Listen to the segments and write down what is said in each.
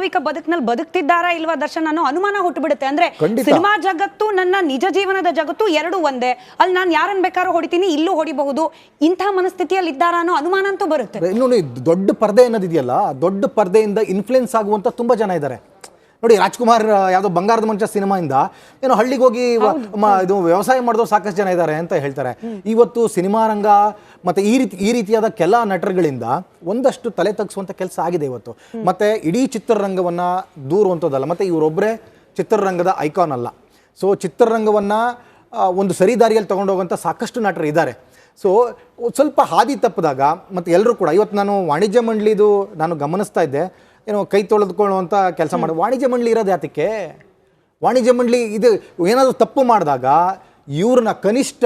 ವಾಸ್ತವಿಕ ಬದುಕಿನಲ್ಲಿ ಬದುಕ್ತಿದ್ದಾರಾ ಇಲ್ವಾ ದರ್ಶನ್ ಅನ್ನೋ ಅನುಮಾನ ಹುಟ್ಟುಬಿಡುತ್ತೆ. ಅಂದ್ರೆ ಸಿನಿಮಾ ಜಗತ್ತು ನನ್ನ ನಿಜ ಜೀವನದ ಜಗತ್ತು ಎರಡು ಒಂದೇ. ಅಲ್ಲಿ ನಾನು ಯಾರನ್ನ ಬೇಕಾದ್ರೂ ಹೊಡಿತೀನಿ ಇಲ್ಲೂ ಹೊಡಿಬಹುದು. ಇಂತಹ ಮನಸ್ಥಿತಿಯಲ್ಲಿ ಇದ್ದಾರಾ ಅನ್ನೋ ಅನುಮಾನ ಅಂತೂ ಬರುತ್ತೆ. ಇನ್ನು ನೋಡಿ, ದೊಡ್ಡ ಪರ್ದೆ ಅನ್ನೋದಿದೆಯಲ್ಲ ದೊಡ್ಡ ಪರ್ದೆಯಿಂದ ಇನ್ಫ್ಲುಯೆನ್ಸ್ ಆಗುವಂತ ತುಂಬಾ ಜನ ಇದ್ದಾರೆ. ನೋಡಿ ರಾಜ್ಕುಮಾರ್ ಯಾವುದೋ ಬಂಗಾರದ ಮಂಚ ಸಿನಿಮಾಯಿಂದ ಏನೋ ಹಳ್ಳಿಗೆ ಹೋಗಿ ಇದು ವ್ಯವಸಾಯ ಮಾಡಿದವ್ರು ಸಾಕಷ್ಟು ಜನ ಇದ್ದಾರೆ ಅಂತ ಹೇಳ್ತಾರೆ. ಇವತ್ತು ಸಿನಿಮಾ ರಂಗ ಮತ್ತೆ ಈ ರೀತಿ ಈ ರೀತಿಯಾದ ಕೆಲ ನಟರುಗಳಿಂದ ಒಂದಷ್ಟು ತಲೆ ತಗ್ಸುವಂತ ಕೆಲಸ ಆಗಿದೆ ಇವತ್ತು. ಮತ್ತೆ ಇಡೀ ಚಿತ್ರರಂಗವನ್ನ ದೂರುವಂಥದ್ದಲ್ಲ ಮತ್ತೆ ಇವರೊಬ್ಬರೇ ಚಿತ್ರರಂಗದ ಐಕಾನ್ ಅಲ್ಲ. ಸೊ ಚಿತ್ರರಂಗವನ್ನ ಒಂದು ಸರಿ ದಾರಿಯಲ್ಲಿ ತಗೊಂಡೋಗುವಂಥ ಸಾಕಷ್ಟು ನಟರು ಇದ್ದಾರೆ. ಸೊ ಸ್ವಲ್ಪ ಹಾದಿ ತಪ್ಪಿದಾಗ ಮತ್ತು ಎಲ್ಲರೂ ಕೂಡ ಇವತ್ತು ನಾನು ವಾಣಿಜ್ಯ ಮಂಡಳಿದು ನಾನು ಗಮನಿಸ್ತಾ ಇದ್ದೆ. ಏನೋ ಕೈ ತೊಳೆದುಕೊಳ್ಳುವಂಥ ಕೆಲಸ ಮಾಡಿ. ವಾಣಿಜ್ಯ ಮಂಡಳಿ ಇರೋದು ಯಾತಕ್ಕೆ? ವಾಣಿಜ್ಯ ಮಂಡಳಿ ಇದು ಏನಾದರೂ ತಪ್ಪು ಮಾಡಿದಾಗ ಇವ್ರನ್ನ ಕನಿಷ್ಠ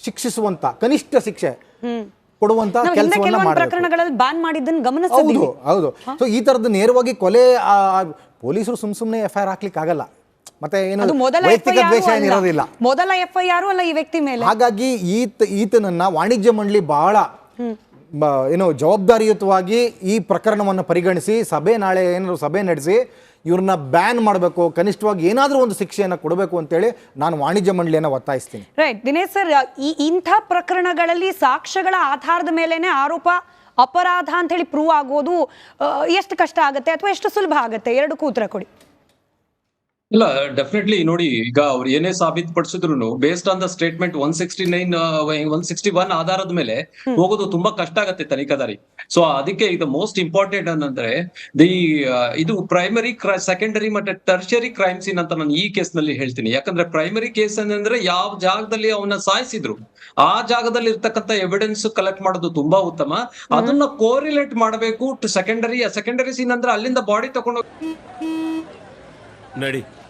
ಶಿಕ್ಷಿಸುವಂಥ ಕನಿಷ್ಠ ಶಿಕ್ಷೆ ಕೊಡುವಂತ ಕೆಲಸವನ್ನ ಪ್ರಕರಣಗಳಲ್ಲಿ ಬ್ಯಾನ್ ಮಾಡಿದ್ದನ್ನು ಹೌದು ಹೌದು. ಸೊ ಈ ತರದ ನೇರವಾಗಿ ಕೊಲೆ ಪೊಲೀಸರು ಸುಮ್ ಸುಮ್ಮನೆ ಎಫ್ ಐ ಆರ್ ಹಾಕ್ಲಿಕ್ಕೆ ಆಗಲ್ಲ ಮತ್ತೆ ಏನು ವೈಯಕ್ತಿಕ ದ್ವೇಷ ಏನಿರೋದಿಲ್ಲ. ಮೊದಲ ಎಫ್ ಐ ಆರ್ ಅಲ್ಲ ಈ ವ್ಯಕ್ತಿ ಮೇಲೆ. ಹಾಗಾಗಿ ಈತ ಈತನನ್ನ ವಾಣಿಜ್ಯ ಮಂಡಳಿ ಬಹಳ ಏನು ಜವಾಬ್ದಾರಿಯುತವಾಗಿ ಈ ಪ್ರಕರಣವನ್ನು ಪರಿಗಣಿಸಿ, ಸಭೆ ನಾಳೆ ಏನಾದ್ರು ಸಭೆ ನಡೆಸಿ, ಇವ್ರನ್ನ ಬ್ಯಾನ್ ಮಾಡಬೇಕು, ಕನಿಷ್ಠವಾಗಿ ಏನಾದರೂ ಒಂದು ಶಿಕ್ಷೆಯನ್ನು ಕೊಡಬೇಕು ಅಂತೇಳಿ ನಾನು ವಾಣಿಜ್ಯ ಮಂಡಳಿಯನ್ನು ಒತ್ತಾಯಿಸ್ತೀನಿ. ರೈಟ್ ದಿನೇಶ್ ಸರ್ ಈ ಇಂಥ ಪ್ರಕರಣಗಳಲ್ಲಿ ಸಾಕ್ಷ್ಯಗಳ ಆಧಾರದ ಮೇಲೇನೆ ಆರೋಪ ಅಪರಾಧ ಅಂತ ಹೇಳಿ ಪ್ರೂವ್ ಆಗೋದು ಎಷ್ಟು ಕಷ್ಟ ಆಗುತ್ತೆ ಅಥವಾ ಎಷ್ಟು ಸುಲಭ ಆಗುತ್ತೆ? ಎರಡು ಕೂತ್ರ ಕೊಡಿ. ಇಲ್ಲ ಡೆಫಿನೆಟ್ಲಿ ನೋಡಿ ಈಗ ಅವ್ರು ಏನೇ ಸಾಬೀತು ಪಡಿಸಿದ್ರು based on the statement one sixty nine one sixty one ಆಧಾರದ ಮೇಲೆ ಹೋಗೋದು ತುಂಬಾ ಕಷ್ಟ ಆಗತ್ತೆ ತನಿಖಾದಾರಿ ಸೊ ಅದಕ್ಕೆ ಇದು ಮೋಸ್ಟ್ ಇಂಪಾರ್ಟೆಂಟ್ ಅಂದ್ರೆ ದಿ ಇದು ಪ್ರೈಮರಿ ಸೆಕೆಂಡರಿ ಮತ್ತೆ ಟರ್ಷರಿ ಕ್ರೈಮ್ ಸೀನ್ ಅಂತ ನಾನು ಈ ಕೇಸ್ನಲ್ಲಿ ಹೇಳ್ತೀನಿ. ಯಾಕಂದ್ರೆ ಪ್ರೈಮರಿ ಕೇಸ್ ಅಂದ್ರೆ ಯಾವ ಜಾಗದಲ್ಲಿ ಅವನ್ನ ಸಾಯಿಸಿದ್ರು ಆ ಜಾಗದಲ್ಲಿ ಇರ್ತಕ್ಕಂಥ ಎವಿಡೆನ್ಸ್ ಕಲೆಕ್ಟ್ ಮಾಡೋದು ತುಂಬಾ ಉತ್ತಮ. ಅದನ್ನ ಕೋರಿಲೇಟ್ ಮಾಡಬೇಕು ಟು ಸೆಕೆಂಡರಿ ಸೆಕೆಂಡರಿ ಸೀನ್ ಅಂದ್ರೆ ಅಲ್ಲಿಂದ ಬಾಡಿ ತಗೊಂಡು ನಡಿ.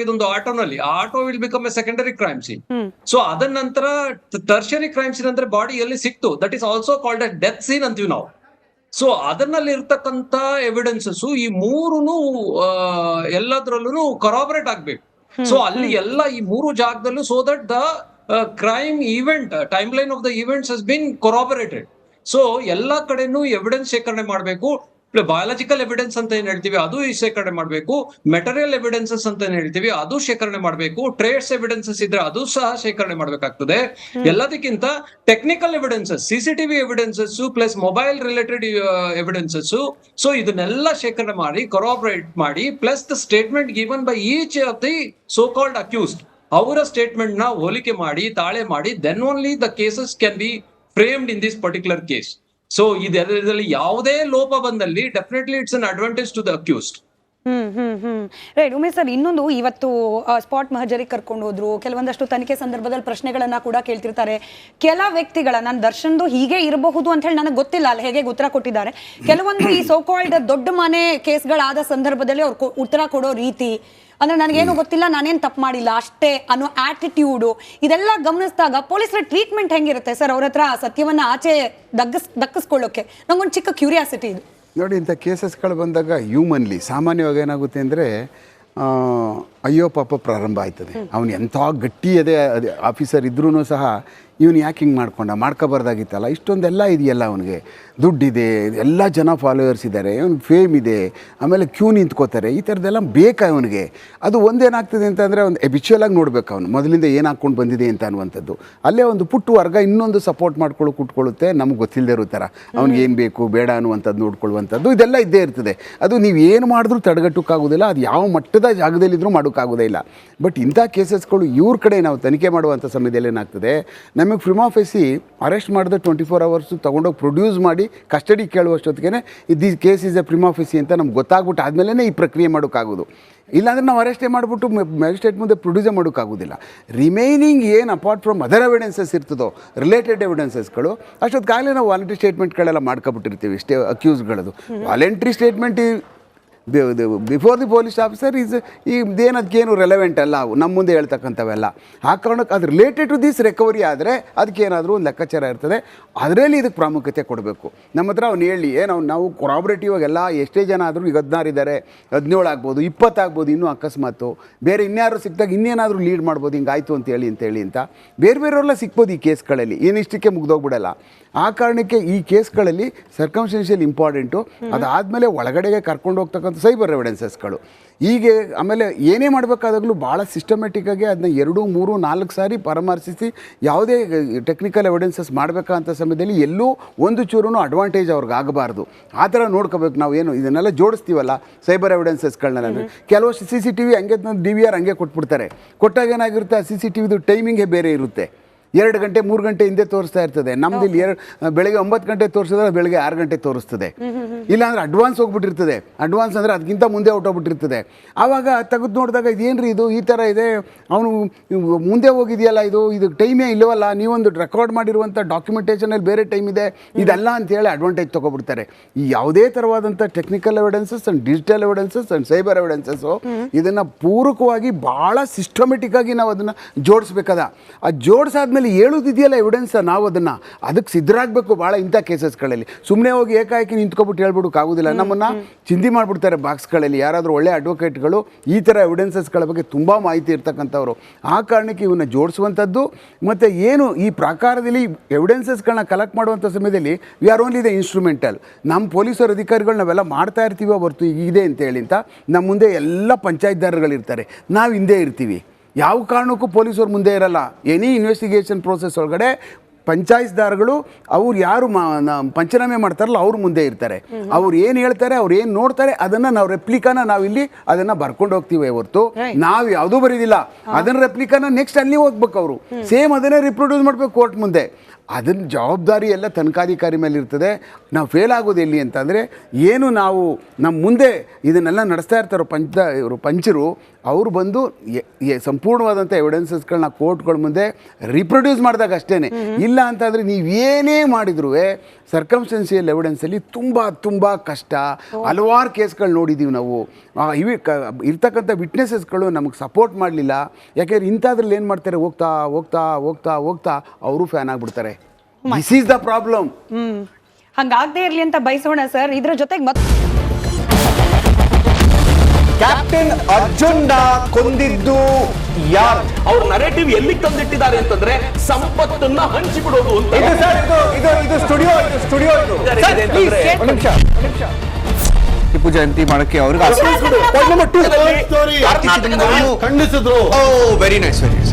ಇದೊಂದು ಆಟೋನಲ್ಲಿ ಆ auto will become a secondary crime scene so ಅದರ ನಂತರ ಟರ್ಷರಿ ಕ್ರೈಮ್ ಸೀನ್ ಅಂದ್ರೆ ಬಾಡಿ ಎಲ್ಲಿ ಸಿಕ್ತು. That is also called a death scene ಅಂತೀವಿ ನಾವು. ಸೊ ಅದನ್ನಲ್ಲಿ ಇರ್ತಕ್ಕಂತ ಎವಿಡೆನ್ಸಸ್ ಈ ಮೂರುನು ಎಲ್ಲದ್ರಲ್ಲೂ ಕರಾಬರೇಟ್ ಆಗ್ಬೇಕು. ಸೊ ಅಲ್ಲಿ ಎಲ್ಲ ಈ ಮೂರು ಜಾಗದಲ್ಲೂ so that the crime event time line of the events has been corroborated so ಎಲ್ಲಾ ಕಡೆನೂ ಎವಿಡೆನ್ಸ್ ಶೇಖರಣೆ ಮಾಡಬೇಕು. ಬಯಾಲಜಿಕಲ್ ಎವಿಡೆನ್ಸ್ ಅಂತ ಏನ್ ಹೇಳ್ತೀವಿ ಅದು ಈ ಶೇಖರಣೆ ಮಾಡಬೇಕು. ಮೆಟೀರಿಯಲ್ ಎವಿಡೆನ್ಸಸ್ ಅಂತ ಏನ್ ಹೇಳ್ತೀವಿ ಅದು ಶೇಖರಣೆ ಮಾಡಬೇಕು. ಟ್ರೇಡ್ಸ್ ಎವಿಡೆನ್ಸಸ್ ಇದ್ರೆ ಅದು ಸಹ ಶೇಖರಣೆ ಮಾಡಬೇಕಾಗ್ತದೆ. ಎಲ್ಲದಕ್ಕಿಂತ technical evidences CCTV evidences plus mobile related evidences so ಇದನ್ನೆಲ್ಲ ಶೇಖರಣೆ ಮಾಡಿ ಕೊರಾಬರೇಟ್ ಮಾಡಿ plus the statement given by each of the so called accused ಅವರ ಸ್ಟೇಟ್ಮೆಂಟ್ನ ಹೋಲಿಕೆ ಮಾಡಿ ತಾಳೆ ಮಾಡಿ then only the cases can be framed in this particular case so ಇದರಲ್ಲಿ ಯಾವುದೇ ಲೋಪ ಬಂದಲ್ಲಿ definitely it's an advantage to the accused hmm hmm right Umesh sir, ಇನ್ನೊಂದು ಇವತ್ತು ಸ್ಪಾಟ್ ಮಹಜರಿಗೆ ಕರ್ಕೊಂಡು ಹೋದ್ರು. ಕೆಲವೊಂದಷ್ಟು ತನಿಖೆ ಸಂದರ್ಭದಲ್ಲಿ ಪ್ರಶ್ನೆಗಳನ್ನ ಕೂಡ ಕೇಳ್ತಿರ್ತಾರೆ. ಕೆಲ ವ್ಯಕ್ತಿಗಳ ನನ್ನ ದರ್ಶನ್ದು ಹೀಗೆ ಇರಬಹುದು ಅಂತ ಹೇಳಿ ನನಗೆ ಗೊತ್ತಿಲ್ಲ. ಅಲ್ಲಿ ಹೇಗೆ ಉತ್ತರ ಕೊಟ್ಟಿದ್ದಾರೆ. ಕೆಲವೊಂದು ಈ ಸೋಕಾಲ್ಡ್ ದೊಡ್ಡ ಮನೆ ಕೇಸ್ಗಳಾದ ಸಂದರ್ಭದಲ್ಲಿ ಅವ್ರು ಉತ್ತರ ಕೊಡೋ ರೀತಿ. ಅಂದ್ರೆ ನನಗೇನು ಗೊತ್ತಿಲ್ಲ, ನಾನೇನು ತಪ್ಪು ಮಾಡಿಲ್ಲ. ಅಷ್ಟೇ ಅನ್ನೋ ಆಟಿಟ್ಯೂಡು ಇದೆಲ್ಲ ಗಮನಿಸಿದಾಗ ಪೊಲೀಸರ ಟ್ರೀಟ್ಮೆಂಟ್ ಹೆಂಗಿರುತ್ತೆ ಸರ್? ಅವ್ರ ಹತ್ರ ಸತ್ಯವನ್ನ ಆಚೆ ದಗ್ಗಿಸ್ ದಕ್ಕಿಸ್ಕೊಳ್ಳೋಕೆ ನಂಗೊಂದು ಚಿಕ್ಕ ಕ್ಯೂರಿಯಾಸಿಟಿ ಇದು. ನೋಡಿ ಇಂಥ ಕೇಸಸ್ಗಳು ಬಂದಾಗ ಹ್ಯೂಮನ್ಲಿ ಸಾಮಾನ್ಯವಾಗಿ ಏನಾಗುತ್ತೆ ಅಂದರೆ ಅಯ್ಯೋ, ಪಾಪ ಪ್ರಾರಂಭ ಆಯ್ತದೆ. ಅವನು ಎಂಥ ಗಟ್ಟಿ ಅದೇ ಆಫೀಸರ್ ಇದ್ರೂ ಸಹ ಇವನು ಯಾಕೆ ಹಿಂಗೆ ಮಾಡ್ಕೊಂಡ? ಮಾಡ್ಕೋಬಾರ್ದಾಗಿತ್ತಲ್ಲ? ಇಷ್ಟೊಂದೆಲ್ಲ ಇದೆಯಲ್ಲ ಅವನಿಗೆ. ದುಡ್ಡಿದೆ, ಎಲ್ಲ ಜನ ಫಾಲೋವರ್ಸ್ ಇದ್ದಾರೆ ಅವ್ನಿಗೆ ಫೇಮ್ ಇದೆ, ಆಮೇಲೆ ಕ್ಯೂ ನಿಂತ್ಕೋತಾರೆ, ಈ ಥರದ್ದೆಲ್ಲ ಬೇಕಾ ಅವನಿಗೆ ಅದು ಒಂದೇನಾಗ್ತದೆ ಅಂತಂದರೆ ಒಂದು ಎಬಿಚುವಲ್ ಆಗಿ ನೋಡ್ಬೇಕು ಅವನು. ಮೊದಲಿಂದ ಏನು ಹಾಕ್ಕೊಂಡು ಬಂದಿದೆ ಅಂತ ಅನ್ನುವಂಥದ್ದು. ಅಲ್ಲೇ ಒಂದು ಪುಟ್ಟು ವರ್ಗ ಇನ್ನೊಂದು ಸಪೋರ್ಟ್ ಮಾಡ್ಕೊಳ್ಳೋ ಕುಟ್ಕೊಳ್ಳುತ್ತೆ ನಮ್ಗೆ ಗೊತ್ತಿಲ್ಲದೆ ಇರೋ ಥರ. ಅವ್ನಿಗೆ ಏನು ಬೇಕು, ಬೇಡ ಅನ್ನುವಂಥದ್ದು ನೋಡ್ಕೊಳ್ಳುವಂಥದ್ದು. ಇದೆಲ್ಲ ಇದ್ದೇ ಇರ್ತದೆ. ಅದು ನೀವು ಏನು ಮಾಡಿದ್ರೂ ತಡೆಗಟ್ಟೋಕ್ಕಾಗೋದಿಲ್ಲ. ಅದು ಯಾವ ಮಟ್ಟದ ಜಾಗದಲ್ಲಿದ್ದರೂ ಮಾಡೋಕ್ಕಾಗೋದೇ ಇಲ್ಲ. ಬಟ್ ಇಂಥ ಕೇಸಸ್ಗಳು ಇವ್ರ ಕಡೆ ನಾವು ತನಿಖೆ ಮಾಡುವಂಥ ಸಮಯದಲ್ಲಿ ಏನಾಗ್ತದೆ ನಮಗೆ ಫ್ರಿಮಾಫೆಸಿ ಅರೆಸ್ಟ್ ಮಾಡಿದ ಟ್ವೆಂಟಿ ಫೋರ್ ಅವರ್ಸು ತೊಗೊಂಡೋಗಿ ಪ್ರೊಡ್ಯೂಸ್ ಮಾಡಿ ಕಸ್ಟಡಿ ಕೇಳುವಷ್ಟೊತ್ತಿಗೆ ಇದು ಕೇಸ್ ಇಸ್ ಎ ಪ್ರಿಮಾಫೆಸಿ ಅಂತ ನಮ್ಗೆ ಗೊತ್ತಾಗ್ಬಿಟ್ಟು ಆದಮೇಲೆ ಈ ಪ್ರಕ್ರಿಯೆ ಮಾಡೋಕ್ಕಾಗೋದು. ಇಲ್ಲಾಂದರೆ ನಾವು ಅರೆಸ್ಟೇ ಮಾಡಿಬಿಟ್ಟು ಮ್ಯಾಜಿಸ್ಟ್ರೇಟ್ ಮುಂದೆ ಪ್ರೊಡ್ಯೂಸೇ ಮಾಡೋಕ್ಕಾಗೋದಿಲ್ಲ. ರಿಮೈನಿಂಗ್ ಏನು ಅಪಾರ್ಟ್ ಫ್ರಮ್ ಅದರ್ ಎವಿಡೆನ್ಸಸ್ ಇರ್ತದೋ ರಿಲೇಟೆಡ್ ಎವಿಡೆನ್ಸಸ್ಗಳು ಅಷ್ಟೊತ್ತಿಗಾಗಲೇ ನಾವು ವಾಲಂಟ್ರಿ ಸ್ಟೇಟ್ಮೆಂಟ್ಗಳೆಲ್ಲ ಮಾಡ್ಕೊಬಿಟ್ಟಿರ್ತೀವಿ ಇಷ್ಟೇ ಅಕ್ಯೂಸ್ಗಳದು voluntary statement before the police officer is ಈ ಏನದಕ್ಕೇನು ರೆಲೆವೆಂಟ್ ಅಲ್ಲ, ಅವು ನಮ್ಮ ಮುಂದೆ ಹೇಳ್ತಕ್ಕಂಥವೆಲ್ಲ. ಆ ಕಾರಣಕ್ಕೆ ಅದು ರಿಲೇಟೆಡ್ ಟು ದಿಸ್ ರಿಕವರಿ ಆದರೆ ಅದಕ್ಕೇನಾದರೂ ಒಂದು ಲೆಕ್ಕಾಚಾರ ಇರ್ತದೆ. ಅದರಲ್ಲಿ ಇದಕ್ಕೆ ಪ್ರಾಮುಖ್ಯತೆ ಕೊಡಬೇಕು. ನಮ್ಮ ಹತ್ರ ಅವ್ನು ಹೇಳಿ ಏನು ನಾವು ಕೊರಾಬ್ರೇಟಿವ್ ಎಲ್ಲ ಎಷ್ಟೇ ಜನ ಆದರೂ ಈಗ ಹದಿನಾರು ಇದ್ದಾರೆ ಹದಿನೇಳು ಆಗ್ಬೋದು ಇಪ್ಪತ್ತಾಗ್ಬೋದು ಇನ್ನೂ ಅಕಸ್ಮಾತು. ಬೇರೆ ಇನ್ಯಾರು ಸಿಕ್ಕಿದಾಗ ಇನ್ನೇನಾದರೂ ಲೀಡ್ ಮಾಡ್ಬೋದು, ಹಿಂಗಾಯ್ತು ಅಂತ ಹೇಳಿ ಅಂತ ಹೇಳಿ ಅಂತ. ಬೇರೆ ಬೇರೆಯವರೆಲ್ಲ ಸಿಕ್ಬೋದು ಈ ಕೇಸ್ಗಳಲ್ಲಿ ಏನಿಷ್ಟಕ್ಕೆ ಮುಗ್ದೋಗ್ಬಿಡಲ್ಲ. ಆ ಕಾರಣಕ್ಕೆ ಈ ಕೇಸ್ಗಳಲ್ಲಿ ಸರ್ಕಮ್ಸ್ಟೆನ್ಷಿಯಲ್ ಇಂಪಾರ್ಟೆಂಟು ಅದಾದಮೇಲೆ ಒಳಗಡೆಗೆ ಕರ್ಕೊಂಡು ಹೋಗ್ತಕ್ಕಂಥ ಸೈಬರ್ ಎವಿಡೆನ್ಸಸ್ಗಳು ಹೀಗೆ ಆಮೇಲೆ ಏನೇ ಮಾಡಬೇಕಾದಾಗಲೂ ಭಾಳ ಸಿಸ್ಟಮೆಟಿಕ್ಕಾಗಿ ಅದನ್ನ ಎರಡು ಮೂರು ನಾಲ್ಕು ಸಾರಿ ಪರಾಮರ್ಶಿಸಿ ಯಾವುದೇ ಟೆಕ್ನಿಕಲ್ ಎವಿಡೆನ್ಸಸ್ ಮಾಡಬೇಕಂತ ಸಮಯದಲ್ಲಿ ಎಲ್ಲೂ ಒಂದು ಚೂರು ಅಡ್ವಾಂಟೇಜ್ ಅವ್ರಿಗೆ ಆಗಬಾರ್ದು ಆ ಥರ ನೋಡ್ಕೋಬೇಕು ನಾವು ಏನು ಇದನ್ನೆಲ್ಲ ಜೋಡಿಸ್ತೀವಲ್ಲ ಸೈಬರ್ ಎವಿಡೆನ್ಸಸ್ಗಳನ್ನೆಲ್ಲ ಕೆಲವಷ್ಟು ಸಿ ಸಿ ಟಿ ವಿ ಹಂಗೆ ಡಿ ವಿ ಆರ್ ಹಂಗೆ ಕೊಟ್ಬಿಡ್ತಾರೆ. ಕೊಟ್ಟಾಗ ಏನಾಗಿರುತ್ತೆ ಆ ಸಿ ಸಿ ಟಿ ವಿದು ಟೈಮಿಂಗೇ ಬೇರೆ ಇರುತ್ತೆ. ಎರಡು ಗಂಟೆ ಮೂರು ಗಂಟೆ ಹಿಂದೆ ತೋರಿಸ್ತಾ ಇರ್ತದೆ. ನಮ್ದು ಇಲ್ಲಿ ಎರಡು ಬೆಳಗ್ಗೆ ಒಂಬತ್ತು ಗಂಟೆ ತೋರಿಸಿದ್ರೆ ಬೆಳಗ್ಗೆ ಆರು ಗಂಟೆ ತೋರಿಸ್ತದೆ. ಇಲ್ಲಾಂದ್ರೆ ಅಡ್ವಾನ್ಸ್ ಹೋಗ್ಬಿಟ್ಟಿರ್ತದೆ. ಅಡ್ವಾನ್ಸ್ ಅಂದರೆ ಅದಕ್ಕಿಂತ ಮುಂದೆ ಔಟ್ ಹೋಗ್ಬಿಟ್ಟಿರ್ತದೆ ಆವಾಗ ತೆಗೆದು ನೋಡಿದಾಗ ಇದೇನ್ರಿ ಇದು? ಈ ಥರ ಇದೆ. ಅವನು ಮುಂದೆ ಹೋಗಿದೆಯಲ್ಲ ಇದು? ಇದು ಟೈಮೇ ಇಲ್ಲವಲ್ಲ? ನೀವೊಂದು ರೆಕಾರ್ಡ್ ಮಾಡಿರುವಂಥ ಡಾಕ್ಯುಮೆಂಟೇಷನಲ್ಲಿ ಬೇರೆ ಟೈಮ್ ಇದೆ. ಇದಲ್ಲ ಅಂತೇಳಿ ಅಡ್ವಾಂಟೇಜ್ ತೊಗೊಬಿಡ್ತಾರೆ. ಈ ಯಾವುದೇ ಥರವಾದಂಥ technical evidences and digital evidences and cyber evidences ಇದನ್ನು ಪೂರಕವಾಗಿ ಭಾಳ ಸಿಸ್ಟಮೆಟಿಕ್ ಆಗಿ ನಾವು ಅದನ್ನು ಜೋಡಿಸ್ಬೇಕದ. ಆ ಜೋಡಿಸಾದ್ಮೇಲೆ ಹೇಳೋದಿದೆಯಲ್ಲ ಎವಿಡೆನ್ಸ್ ನಾವು ಅದನ್ನು ಅದಕ್ಕೆ ಸಿದ್ಧರಾಗಬೇಕು ಭಾಳ ಇಂಥ ಕೇಸಸ್ಗಳಲ್ಲಿ ಸುಮ್ಮನೆ ಹೋಗಿ ಏಕಾಏಕಿ ನಿಂತ್ಕೊಬಿಟ್ಟು ಹೇಳ್ಬಿಡೋಕ್ಕಾಗೋದಿಲ್ಲ ನಮ್ಮನ್ನು ಚಿಂದಿ ಮಾಡಿಬಿಡ್ತಾರೆ ಬಾಕ್ಸ್ಗಳಲ್ಲಿ ಯಾರಾದರೂ ಒಳ್ಳೆ ಅಡ್ವೊಕೇಟ್ಗಳು ಈ ಥರ ಎವಿಡೆನ್ಸಸ್ಗಳ ಬಗ್ಗೆ ತುಂಬ ಮಾಹಿತಿ ಇರ್ತಕ್ಕಂಥವ್ರು. ಆ ಕಾರಣಕ್ಕೆ ಇವನ್ನ ಜೋಡಿಸುವಂಥದ್ದು ಮತ್ತು ಏನು ಈ ಪ್ರಕಾರದಲ್ಲಿ ಎವಿಡೆನ್ಸಸ್ಗಳನ್ನ ಕಲೆಕ್ಟ್ ಮಾಡುವಂಥ ಸಮಯದಲ್ಲಿ we are only the instrumental ನಮ್ಮ ಪೊಲೀಸರು ಅಧಿಕಾರಿಗಳು ನಾವೆಲ್ಲ ಮಾಡ್ತಾ ಇರ್ತೀವೋ ಹೊರ್ತು ಇದೆ ಅಂತ ಹೇಳಿ ಅಂತ ನಮ್ಮ ಮುಂದೆ ಎಲ್ಲ ಪಂಚಾಯತ್ದಾರಗಳಿರ್ತಾರೆ ನಾವು ಹಿಂದೆ ಇರ್ತೀವಿ. ಯಾವ ಕಾರಣಕ್ಕೂ ಪೊಲೀಸರು ಮುಂದೆ ಇರಲ್ಲ. ಎನಿ ಇನ್ವೆಸ್ಟಿಗೇಷನ್ ಪ್ರೋಸೆಸ್ ಒಳಗಡೆ ಪಂಚಾಯತ್ದಾರ್ಗಳು ಅವ್ರು ಯಾರು ಪಂಚನಾಮೆ ಮಾಡ್ತಾರಲ್ಲ ಅವ್ರು ಮುಂದೆ ಇರ್ತಾರೆ. ಅವ್ರು ಏನು ಹೇಳ್ತಾರೆ ಅವ್ರು ಏನು ನೋಡ್ತಾರೆ ಅದನ್ನು ನಾವು ರೆಪ್ಲಿಕಾನ ನಾವಿಲ್ಲಿ ಅದನ್ನು ಬರ್ಕೊಂಡು ಹೋಗ್ತೀವಿ ಹೊರತು. ನಾವು ಯಾವುದೂ ಬರೀದಿಲ್ಲ. ಅದನ್ನ ರೆಪ್ಲಿಕಾನ ನೆಕ್ಸ್ಟ್ ಅಲ್ಲಿ ಹೋಗ್ಬೇಕು ಅವರು. ಸೇಮ್ ಅದನ್ನೇ ರಿಪ್ರೊಡ್ಯೂಸ್ ಮಾಡಬೇಕು ಕೋರ್ಟ್ ಮುಂದೆ. ಅದನ್ನ ಜವಾಬ್ದಾರಿ ಎಲ್ಲ ತನಿಖಾಧಿಕಾರಿ ಮೇಲೆ ಇರ್ತದೆ. ನಾವು ಫೇಲ್ ಆಗೋದು ಎಲ್ಲಿ ಅಂತಂದರೆ ಏನು ನಾವು ನಮ್ಮ ಮುಂದೆ ಇದನ್ನೆಲ್ಲ ನಡೆಸ್ತಾ ಇರ್ತಾರೋ ಪಂಚ ಇವರು ಪಂಚರು ಅವರು ಬಂದು ಸಂಪೂರ್ಣವಾದಂಥ ಎವಿಡೆನ್ಸಸ್ಗಳನ್ನ ಕೋರ್ಟ್ಗಳ ಮುಂದೆ ರಿಪ್ರೊಡ್ಯೂಸ್ ಮಾಡಿದಾಗ ಅಷ್ಟೇ ಇಲ್ಲ ಅಂತಂದರೆ ನೀವೇನೇ ಮಾಡಿದ್ರೂ ಸರ್ಕಮ್ಸ್ಟೆನ್ಸಿಯಲ್ ಎವಿಡೆನ್ಸಲ್ಲಿ ತುಂಬ ತುಂಬ ಕಷ್ಟ. ಹಲವಾರು ಕೇಸ್ಗಳು ನೋಡಿದ್ದೀವಿ ನಾವು. ಇವಿ ಕ ಇರ್ತಕ್ಕಂಥ ವಿಟ್ನೆಸಸ್ಗಳು ನಮಗೆ ಸಪೋರ್ಟ್ ಮಾಡಲಿಲ್ಲ. ಯಾಕೆಂದ್ರೆ ಇಂಥದ್ರಲ್ಲಿ ಏನು ಮಾಡ್ತಾರೆ ಹೋಗ್ತಾ ಹೋಗ್ತಾ ಹೋಗ್ತಾ ಹೋಗ್ತಾ ಅವರು ಫ್ಯಾನ್ ಆಗಿಬಿಡ್ತಾರೆ. This is the problem hmm. ಹಂಗಾಗದೇ ಇರ್ಲಿ ಅಂತ ಬಯಸೋಣ ಸರ್. ಇದ್ರ ಜೊತೆಗೆ ಮತ್ತೆ ಕ್ಯಾಪ್ಟನ್ ಅರ್ಜುನ್ನ ಕೊಂದಿದ್ದು ಯಾರು? ಅವ್ರ ನರೇಟಿವ್ ಎಲ್ಲಿ ತಂದಿಟ್ಟಿದ್ದಾರೆ ಅಂತಂದ್ರೆ ಸಂಪತ್ತನ್ನ ಹಂಚಿಬಿಡೋದು ಅಂತ. ಇದು ಸರ್ ಇದು ಇದು ಇದು ಸ್ಟುಡಿಯೋ ಇದು ಸ್ಟುಡಿಯೋ ಇದು. ಸರ್, please, ಒಂದ್ ನಿಮಿಷ ಒಂದ್ ನಿಮಿಷ. ಟಿಪ್ಪು ಜಯಂತಿ ಮಾಡಕ್ಕೆ ಅವ್ರಿಗೆ ಖಂಡಿಸಿದ್ರು? Oh very nice very nice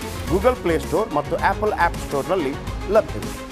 Google Play Store ಮತ್ತು ಆಪಲ್ ಆ್ಯಪ್ ಸ್ಟೋರ್ನಲ್ಲಿ ಲಭ್ಯವಿದೆ.